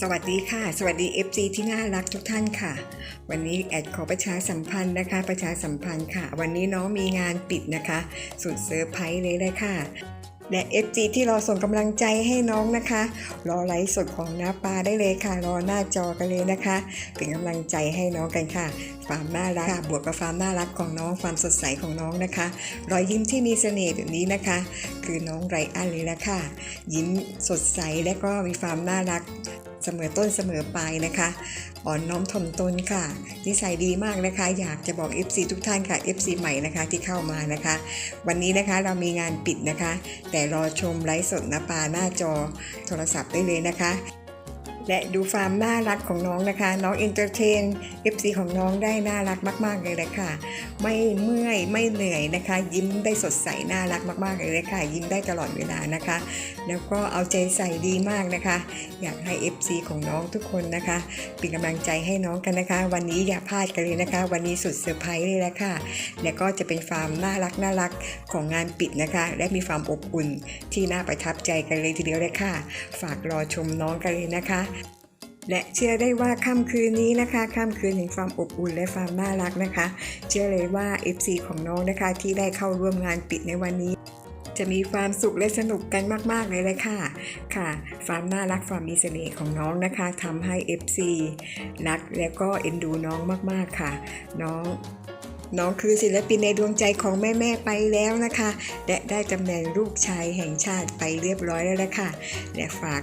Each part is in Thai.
สวัสดีค่ะ สวัสดี FC ที่น่ารักทุกท่านค่ะ วันนี้แอดขอประชาสัมพันธ์นะคะ ประชาสัมพันธ์ค่ะ วันนี้น้องมีงานปิดนะคะ สุดเซอร์ไพรส์เลยเลยค่ะ และ FG ที่รอส่งกำลังใจให้น้องนะคะ รอไลฟ์สดของน้าปาได้เลยค่ะ รอหน้าจอกันเลยนะคะ เป็นกำลังใจให้น้องกันค่ะความน่ารักบวกกับความน่ารักของน้องความสดใสของน้องนะคะ รอยยิ้มที่มีเสน่ห์แบบนี้นะคะ คือน้องไรอันเลยละค่ะ ยิ้มสดใสและก็มีความน่ารัก เสมอต้นเสมอปลายนะคะ อ่อนน้อมถ่อมตนค่ะ นิสัยดีมากนะคะ อยากจะบอก FC ทุกท่านค่ะ FC ใหม่นะคะที่เข้ามานะคะ วันนี้นะคะเรามีงานปิดนะคะ แต่รอชมไลฟ์สดนะปาหน้าจอโทรศัพท์ได้เลยนะคะ และดูความน่ารักของน้องนะคะ น้องเอนเตอร์เทน FC ของน้องได้น่ารักมาก ๆ เลยเลยค่ะ ไม่เมื่อยไม่เหนื่อยนะคะ ยิ้มได้สดใสน่ารักมาก ๆ เลยลยค่ะ ยิ้มได้ตลอดเวลานะคะ แล้วก็เอาใจใส่ดีมากนะคะ อยากให้ FC ของน้องทุกคนนะคะเป็นกำลังใจให้น้องกันนะคะ วันนี้อย่าพลาดกันเลยนะคะ วันนี้สุดเซอร์ไพรส์เลยละค่ะ และก็จะเป็นความน่ารักน่ารักของงานปิดนะคะ และมีความอบอุ่นที่น่าประทับใจกันเลยทีเดียวเลยค่ะ ฝากรอชมน้องกันเลยนะคะและเชื่อได้ว่าค่ำคืนนี้นะคะค่ำคืนแห่งความอบอุ่นและความน่ารักนะคะ เชื่อเลยว่า FC ของน้องนะคะที่ได้เข้าร่วมงานปิดในวันนี้ จะมีความสุขและสนุกกันมาก ๆ เลยเลยค่ะ ค่ะความน่ารักความมีเสน่ห์ของน้องนะคะทำให้ FC รักและก็เอ็นดูน้องมาก ๆ ค่ะ น้อง น้องคือศิลปินในดวงใจของแม่ ๆ ไปแล้วนะคะ และได้ตำแหน่งลูกชายแห่งชาติไปเรียบร้อยแล้วละค่ะและฝาก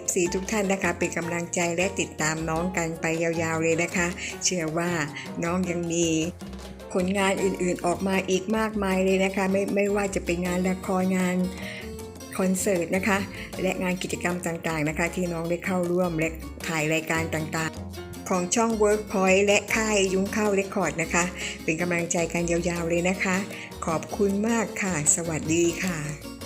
FC ทุกท่านนะคะเป็นกำลังใจและติดตามน้องกันไปยาวๆเลยนะคะ เชื่อว่าน้องยังมีผลงานอื่นๆออกมาอีกมากมายเลยนะคะ ไม่ไม่ว่าจะเป็นงานละครงานคอนเสิร์ตนะคะ และงานกิจกรรมต่างๆนะคะ ที่น้องได้เข้าร่วมและถ่ายรายการต่างๆ ของช่อง Workpoint และค่ายยุ้งเข้าเรคคอร์ดนะคะ เป็นกำลังใจกันยาวๆเลยนะคะ ขอบคุณมากค่ะ สวัสดีค่ะ